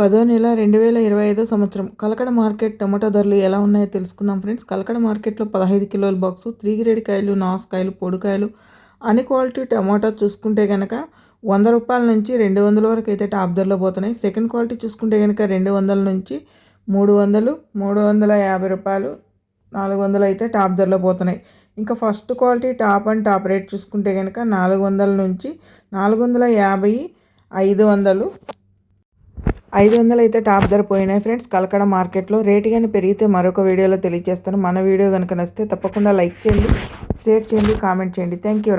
పదో నెల రెండు వేల ఇరవై ఐదో సంవత్సరం. కలకడ మార్కెట్ టమాటో ధరలు ఎలా ఉన్నాయో తెలుసుకుందాం ఫ్రెండ్స్. కలకడ మార్కెట్లో పదహైదు కిలోల బాక్సు త్రీ గ్రేడ్ కాయలు నాసుకాయలు పొడికాయలు అన్ని క్వాలిటీ టమాటా చూసుకుంటే కనుక వంద రూపాయల నుంచి రెండు వందల వరకు అయితే టాప్ ధరలో పోతున్నాయి. సెకండ్ క్వాలిటీ చూసుకుంటే కనుక రెండు వందల నుంచి మూడు వందలు మూడు వందల యాభై రూపాయలు నాలుగు వందలు అయితే టాప్ ధరలో పోతున్నాయి. ఇంకా first quality top and top rate చూసుకుంటే కనుక నాలుగు వందల నుంచి నాలుగు వందల యాభై ఐదు వందలు ఐదు వందలు అయితే టాప్ ధర పోయినాయి ఫ్రెండ్స్. కలకడ మార్కెట్లో రేటు కానీ పెరిగితే మరొక వీడియోలో తెలియజేస్తాను. మన వీడియో కనుక నచ్చితే తప్పకుండా లైక్ చేయండి షేర్ చేయండి కామెంట్ చేయండి. Thank you